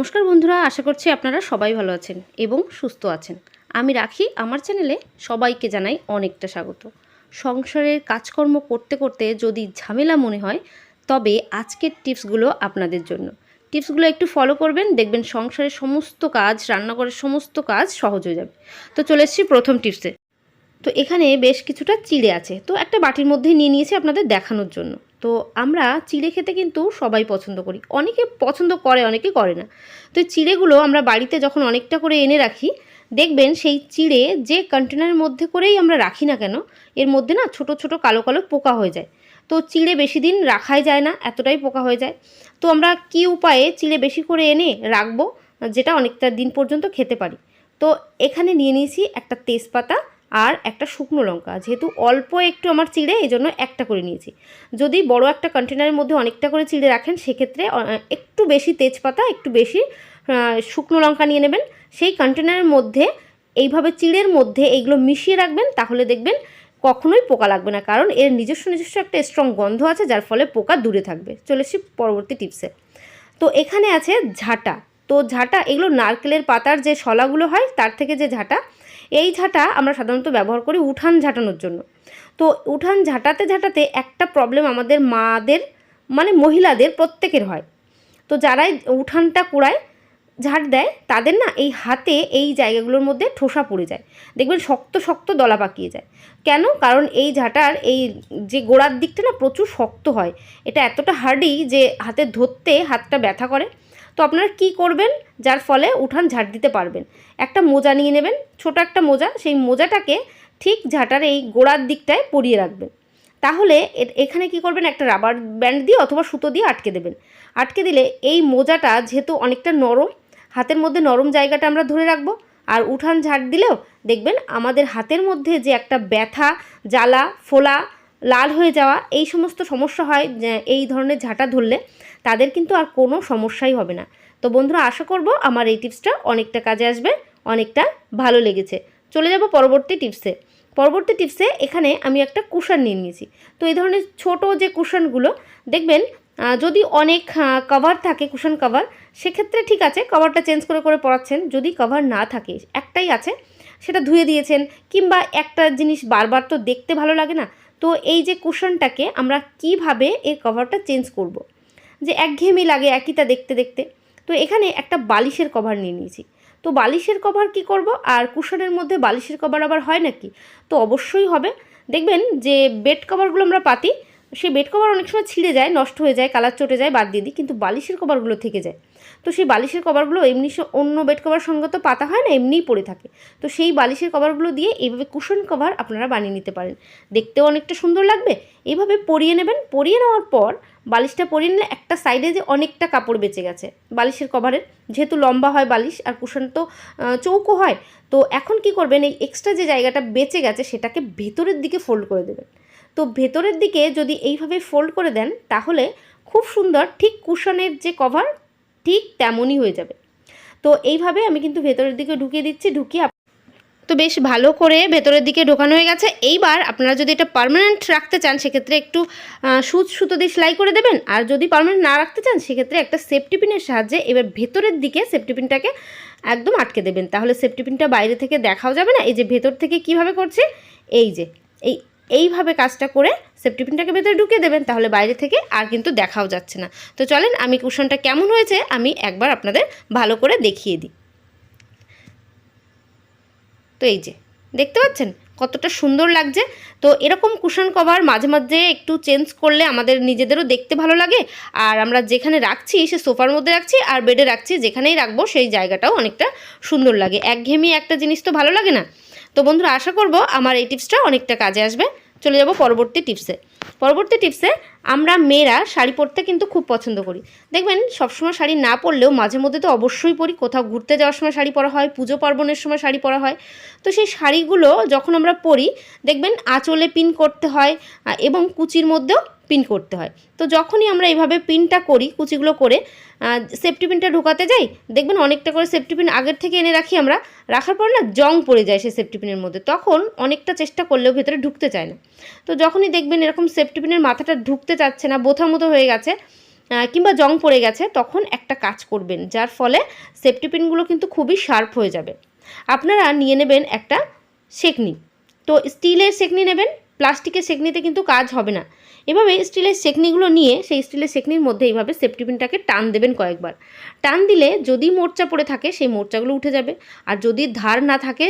নমস্কার বন্ধুরা, আশা করছি আপনারা সবাই ভালো আছেন এবং সুস্থ আছেন। আমি রাখি, আমার চ্যানেলে সবাইকে জানাই অনেকটা স্বাগত। সংসারের কাজকর্ম করতে করতে যদি ঝামেলা মনে হয়, তবে আজকের টিপসগুলো আপনাদের জন্য। টিপসগুলো একটু ফলো করবেন, দেখবেন সংসারের সমস্ত কাজ, রান্নাঘরের সমস্ত কাজ সহজ হয়ে যাবে। তো চলে এসেছি প্রথম টিপসে। তো এখানে বেশ কিছুটা চিড়ে আছে। তো একটা বাটির মধ্যেই নিয়ে নিয়েছি আপনাদের দেখানোর জন্য। তো আমরা চিড়ে খেতে কিন্তু সবাই পছন্দ করি। অনেকে পছন্দ করে, অনেকে করে না। তো এই চিড়েগুলো আমরা বাড়িতে যখন অনেকটা করে এনে রাখি, দেখবেন সেই চিড়ে যে কন্টেনারের মধ্যে করেই আমরা রাখি না কেন, এর মধ্যে না ছোট ছোট কালো কালো পোকা হয়ে যায়। তো চিড়ে বেশি দিন রাখাই যায় না, এতটাই পোকা হয়ে যায়। তো আমরা কি উপায়ে চিড়ে বেশি করে এনে রাখব, যেটা অনেকটা দিন পর্যন্ত খেতে পারি। তো এখানে নিয়ে নিয়েছি একটা তেজপাতা আর একটা শুকনো লঙ্কা। যেহেতু অল্প একটু আমার চিড়ে এই জন্য একটা করে নিয়েছি। যদি বড় একটা কন্টেনারের মধ্যে অনেকটা করে চিড়ে রাখেন, সেক্ষেত্রে একটু বেশি তেজপাতা, একটু বেশি শুকনো লঙ্কা নিয়ে নেবেন। সেই কন্টেনারের মধ্যে, এইভাবে চিড়ের মধ্যে এইগুলো মিশিয়ে রাখবেন, তাহলে দেখবেন কখনোই পোকা লাগবে না। কারণ এর নিজস্ব নিজস্ব একটা স্ট্রং গন্ধ আছে, যার ফলে পোকা দূরে থাকবে। চলে এসছি পরবর্তী টিপসে তো এখানে আছে ঝাঁটা। তো ঝাঁটা, এগুলো নারকেলের পাতার যে শলাগুলো হয়, তার থেকে যে ঝাঁটা এই ঝাঁটা আমরা সাধারণত ব্যবহার করি উঠান ঝাঁটানোর জন্য। তো উঠান ঝাঁটাতে ঝাঁটাতে একটা প্রবলেম আমাদের মাদের মানে মহিলাদের প্রত্যেকের হয়। তো যারাই উঠানটা কুড়ায় ঝাড় দেয়, তাদের না এই হাতে এই জায়গাগুলোর মধ্যে ঠোসা পড়ে যায়। দেখবেন শক্ত শক্ত দলা পাকিয়ে যায়। কেন? কারণ এই ঝাঁটার এই যে গোড়ার দিকটা না প্রচুর শক্ত হয়। এটা এতটা হার্ডি যে হাতে ধরতে হাতটা ব্যথা করে। তো আপনারা কি করবেন? যার ফলে উঠান ঝাড় দিতে পারবেন। একটা মোজা নিয়ে নেবেন, ছোট একটা মোজা, সেই মোজাটাকে ঠিক ঝাঁটার এই গোড়ার দিকটায় পরিয়ে রাখবেন। তাহলে এখানে কি করবেন? একটা রাবার ব্যান্ড দিয়ে অথবা সুতো দিয়ে আটকে দেবেন। আটকে দিলে এই মোজাটা যেহেতু অনেকটা নরম, হাতের মধ্যে নরম জায়গাটা আমরা ধরে রাখব। আর উঠান ঝাড় দিলেও দেখবেন আমাদের হাতের মধ্যে যে একটা ব্যথা, জ্বালা, ফোলা, লাল হয়ে যাওয়া, এই সমস্ত সমস্যা হয় এই ধরনের ঝাঁটা ধরলে। তাদের কিন্তু আর কোনো সমস্যাই হবে না। তো বন্ধুরা, আশা করব আমার এই টিপসটা অনেকটা কাজে আসবে, অনেকটা ভালো লেগেছে। চলে যাব পরবর্তী টিপসে। পরবর্তী টিপসে এখানে আমি একটা কুশন নিয়ে নিয়েছি। তো এই ধরনের ছোট যে কুশনগুলো, দেখবেন যদি অনেক কভার থাকে, কুশন কভার সেক্ষেত্রে ঠিক আছে কভারটা চেঞ্জ করে করে পড়াচ্ছেন। যদি কভার না থাকে, একটাই আছে, সেটা ধুয়ে দিয়েছেন, কিংবা একটা জিনিস বারবার তো দেখতে ভালো লাগে না, তো এই যে কুশনটাকে আমরা কীভাবে এর কভারটা চেঞ্জ করব। যে একঘেয়েমি লাগে, একইটা দেখতে দেখতে। তো এখানে একটা বালিশের কভার নিয়ে নিয়েছি। তো বালিশের কভার কি করব? আর কুশনের মধ্যে বালিশের কভার আবার হয় নাকি? তো অবশ্যই হবে। দেখবেন যে বেড কভারগুলো আমরা পাতি সেই বেড কভার অনেক সময় ছিঁড়ে যায়, নষ্ট হয়ে যায়, কালার চটে যায়, বাদ দিয়ে দিই, কিন্তু বালিশের কভারগুলো থেকে যায়। তো সেই বালিশের কভারগুলো এমনি অন্য বেড কভার সঙ্গে তো পাতা হয় না, এমনিই পড়ে থাকে। তো সেই বালিশের কভারগুলো দিয়ে এইভাবে কুশন কভার আপনারা বানিয়ে নিতে পারেন। দেখতেও অনেকটা সুন্দর লাগবে। এইভাবে পরিয়ে নেবেন। পরিয়ে নেওয়ার পর বালিশটা পরিয়ে নিলে একটা সাইডে যে অনেকটা কাপড় বেঁচে গেছে বালিশের কভারের। যেহেতু লম্বা হয় বালিশ আর কুশন তো চৌকো হয়, তো এখন কি করবেন, এই এক্সট্রা যে জায়গাটা বেঁচে গেছে সেটাকে ভেতরের দিকে ফোল্ড করে দেবেন। তো ভেতরের দিকে যদি এইভাবে ফোল্ড করে দেন, তাহলে খুব সুন্দর ঠিক কুশনের যে কভার ঠিক তেমনই হয়ে যাবে। তো এইভাবে আমি কিন্তু ভেতরের দিকে ঢুকিয়ে দিচ্ছি, ঢুকিয়ে তো বেশ ভালো করে ভেতরের দিকে ঢোকানো হয়ে গেছে। এইবার আপনারা যদি এটা পার্মানেন্ট রাখতে চান, সেক্ষেত্রে একটু সুচ সুতো দিয়ে সেলাই করে দেবেন। আর যদি পারমানেন্ট না রাখতে চান, সেক্ষেত্রে একটা সেফটি পিনের সাহায্যে এবার ভেতরের দিকে সেফটি পিনটাকে একদম আটকে দেবেন। তাহলে সেফটি পিনটা বাইরে থেকে দেখাও যাবে না। এই যে ভেতর থেকে কীভাবে করছে? এই যে, এই এইভাবে কাজটা করে সেফটি পিনটাকে ভেতরে ঢুকিয়ে দেবেন, তাহলে বাইরে থেকে আর কিন্তু দেখাও যাচ্ছে না। তো চলেন, আমি কুশনটা কেমন হয়েছে আমি একবার আপনাদের ভালো করে দেখিয়ে দিই। তো এই যে, দেখতে পাচ্ছেন? কতটা সুন্দর লাগছে। তো এরকম কুশন কভার মাঝে মাঝে একটু চেঞ্জ করলে আমাদের নিজেদেরও দেখতে ভালো লাগে। আর আমরা যেখানে রাখছি, সে সোফার মধ্যে রাখছি আর বেডে রাখছি, যেখানেই রাখব, সেই জায়গাটাও অনেকটা সুন্দর লাগে। একঘেয়েমি একটা জিনিস তো ভালো লাগে না? তো বন্ধুরা, আশা করব আমার এই টিপসটা অনেকটা কাজে আসবে। চলে যাব পরবর্তী টিপসে পরবর্তী টিপসে আমরা মেয়েরা শাড়ি পরতে কিন্তু খুব পছন্দ করি। দেখবেন, সবসময় শাড়ি না পরলেও মাঝে মধ্যে তো অবশ্যই পরি। কোথাও ঘুরতে যাওয়ার সময় শাড়ি পরা হয়, পুজো পার্বণের সময় শাড়ি পরা হয়। তো সেই শাড়িগুলো যখন আমরা পরি, দেখবেন আঁচলে পিন করতে হয় এবং কুচির মধ্যেও পিন করতে হয়। তো যখনই আমরা এইভাবে পিনটা করি, কুচিগুলো করে সেফটি পিনটা ঢোকাতে যাই, দেখবেন অনেকটা করে সেফটি পিন আগের থেকে এনে রাখি আমরা। রাখার পর না জং পড়ে যায় সেই সেফটি পিনের মধ্যে। তখন অনেকটা চেষ্টা করলেও ভেতরে ঢুকতে চায় না। তো যখনই দেখবেন এরকম সেফটি পিনের মাথাটা ঢুকতে চাচ্ছে না বোথা মতো হয়ে গেছে কিংবা জং পড়ে গেছে, তখন একটা কাজ করবেন, যার ফলে সেফটি পিনগুলো কিন্তু খুবই শার্প হয়ে যাবে। আপনারা নিয়ে নেবেন একটা সেকনি তো স্টিলের সেকনি নেবেন প্লাস্টিকের সেকনিতে কিন্তু কাজ হবে না। এভাবে স্টিলের সেকনিগুলো নিয়ে, সেই স্টিলের সেকনির মধ্যে এইভাবে সেফটি পিনটাকে টান দেবেন কয়েকবার। টান দিলে যদি মোর্চা পড়ে থাকে, সেই মোর্চাগুলো উঠে যাবে। আর যদি ধার না থাকে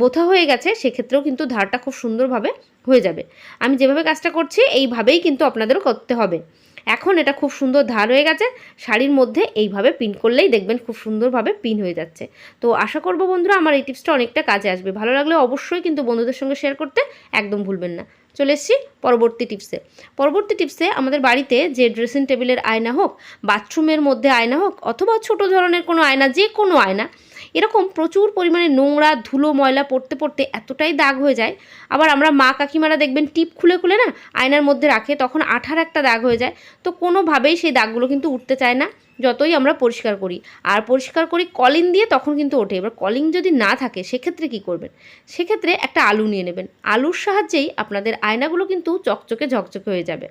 বোথা হয়ে গেছে, সেক্ষেত্রেও কিন্তু ধারটা খুব সুন্দরভাবে হয়ে যাবে। আমি যেভাবে কাজটা করছি, এইভাবেই কিন্তু আপনাদেরও করতে হবে। এখন এটা খুব সুন্দর ধার হয়ে গেছে। শাড়ির মধ্যে এইভাবে পিন করলেই দেখবেন খুব সুন্দরভাবে পিন হয়ে যাচ্ছে। তো আশা করব বন্ধুরা, আমার এই টিপসটা অনেকটা কাজে আসবে। ভালো লাগলে অবশ্যই কিন্তু বন্ধুদের সঙ্গে শেয়ার করতে একদম ভুলবেন না। চলে এসেছি পরবর্তী টিপসে পরবর্তী টিপসে আমাদের বাড়িতে যে ড্রেসিং টেবিলের আয়না হোক বাথরুমের মধ্যে আয়না হোক, অথবা ছোট ধরনের কোনো আয়না যে কোনো আয়না এরকম প্রচুর পরিমাণে নোংরা, ধুলো, ময়লা পড়তে পড়তে এতটাই দাগ হয়ে যায়। আবার আমরা মা কাকিমারা দেখবেন টিপ খুলে খুলে না আয়নার মধ্যে রাখে, তখন আঠার একটা দাগ হয়ে যায়। তো কোনোভাবেই সেই দাগগুলো কিন্তু উঠতে চায় না, যতই আমরা পরিষ্কার করি। আর পরিষ্কার করি কলিং দিয়ে তখন কিন্তু ওঠে। এবার কলিং যদি না থাকে, সেক্ষেত্রে কি করবেন? সেক্ষেত্রে একটা আলু নিয়ে নেবেন। আলুর সাহায্যেই আপনাদের আয়নাগুলো কিন্তু চকচকে ঝকচকে হয়ে যাবে।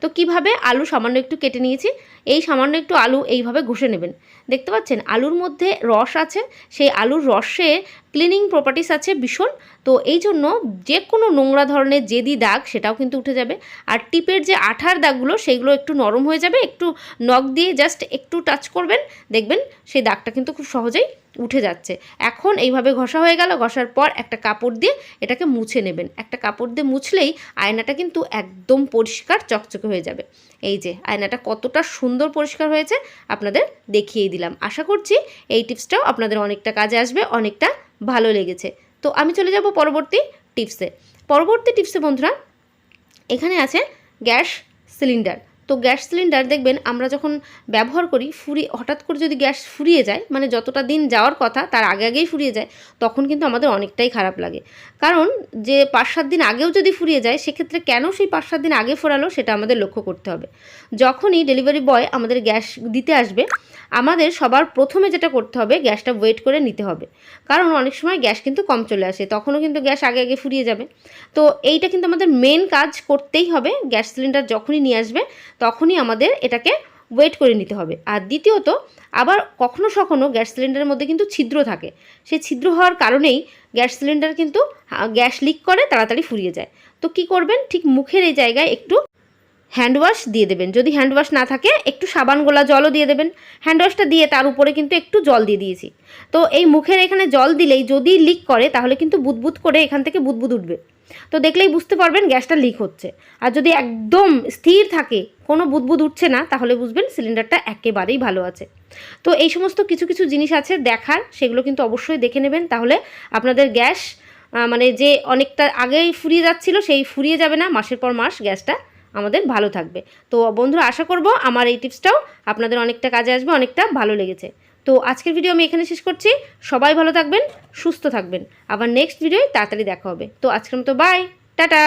তো কীভাবে আলু সামান্য একটু কেটে নিয়েছি? এই সামান্য একটু আলু এইভাবে ঘষে নেবেন। দেখতে পাচ্ছেন? আলুর মধ্যে রস আছে সেই আলুর রসে ক্লিনিং প্রপার্টিস আছে ভীষণ। তো এই জন্য যে কোনো নোংরা ধরনের জেদি দাগ সেটাও কিন্তু উঠে যাবে। আর টিপের যে আঠার দাগগুলো সেইগুলো একটু নরম হয়ে যাবে, একটু নখ দিয়ে জাস্ট একটু টাচ করবেন। দেখবেন সেই দাগটা কিন্তু খুব সহজেই উঠে যাচ্ছে। এখন এইভাবে ঘষা হয়ে গেল, ঘষার পর একটা কাপড় দিয়ে এটাকে মুছে নেবেন। একটা কাপড় দিয়ে মুছলেই আয়নাটা কিন্তু একদম পরিষ্কার চকচকে হয়ে যাবে। এই যে, আয়নাটা কতটা সুন্দর পরিষ্কার হয়েছে আপনাদের দেখিয়ে দিলাম। আশা করছি এই টিপসটাও আপনাদের অনেকটা কাজে আসবে, অনেকটা ভালো লেগেছে। তো আমি চলে যাব পরবর্তী টিপসে। পরবর্তী টিপসে বন্ধুরা, এখানে আছে গ্যাস সিলিন্ডার। তো গ্যাস সিলিন্ডার দেখবেন আমরা যখন ব্যবহার করি, ফুরিয়ে, হঠাৎ করে যদি গ্যাস ফুরিয়ে যায় মানে যতটা দিন যাওয়ার কথা, তার আগে আগেই ফুরিয়ে যায়, তখন কিন্তু আমাদের অনেকটাই খারাপ লাগে। কারণ যে পাঁচ সাত দিন আগেও যদি ফুরিয়ে যায়, সেক্ষেত্রে কেন সেই পাঁচ সাত দিন আগে ফোরালো, সেটা আমাদের লক্ষ্য করতে হবে। যখনই ডেলিভারি বয় আমাদের গ্যাস দিতে আসবে, আমাদের সবার প্রথমে যেটা করতে হবে, গ্যাসটা ওয়েট করে নিতে হবে। কারণ অনেক সময় গ্যাস কিন্তু কম চলে আসে, তখনও কিন্তু গ্যাস আগে আগে ফুরিয়ে যাবে। তো এইটা কিন্তু আমাদের মেন কাজ করতেই হবে, গ্যাস সিলিন্ডার যখনই নিয়ে আসবে তখনই আমাদের এটাকে ওয়েট করে নিতে হবে। আর দ্বিতীয়ত, আবার কখনো সখনো গ্যাস সিলিন্ডারের মধ্যে কিন্তু ছিদ্র থাকে। সেই ছিদ্র হওয়ার কারণেই গ্যাস সিলিন্ডার কিন্তু গ্যাস লিক করে, তাড়াতাড়ি ফুরিয়ে যায়। তো কি করবেন? ঠিক মুখের এই জায়গায় একটু হ্যান্ড ওয়াশ দিয়ে দেবেন। যদি হ্যান্ড ওয়াশ না থাকে, একটু সাবান গোলা জলও দিয়ে দেবেন। হ্যান্ড ওয়াশটা দিয়ে তার উপরে কিন্তু একটু জল দিয়ে দিয়েছি। তো এই মুখের এখানে জল দিলেই যদি লিক করে, তাহলে কিন্তু বুদবুদ করে এখান থেকে বুদবুদ উঠবে। তো দেখলেই বুঝতে পারবেন গ্যাসটা লিক হচ্ছে। আর যদি একদম স্থির থাকে, কোনো বুদবুদ উঠছে না, তাহলে বুঝবেন সিলিন্ডারটা একেবারেই ভালো আছে। তো এই সমস্ত কিছু কিছু জিনিস আছে দেখার, সেগুলো কিন্তু অবশ্যই দেখে নেবেন। তাহলে আপনাদের গ্যাস মানে যে অনেকটা আগেই ফুরিয়ে যাচ্ছিল, সেই ফুরিয়ে যাবে না, মাসের পর মাস গ্যাসটা আমাদের ভালো থাকবে। তো বন্ধুরা, আশা করব আমার এই টিপসটাও আপনাদের অনেকটা কাজে আসবে, অনেকটা ভালো লেগেছে। তো আজকের ভিডিও আমি এখানে শেষ করছি। সবাই ভালো থাকবেন, সুস্থ থাকবেন। আবার নেক্সট ভিডিওয় তাড়াতাড়ি দেখা হবে। তো আজকের মতো বাই টাটা!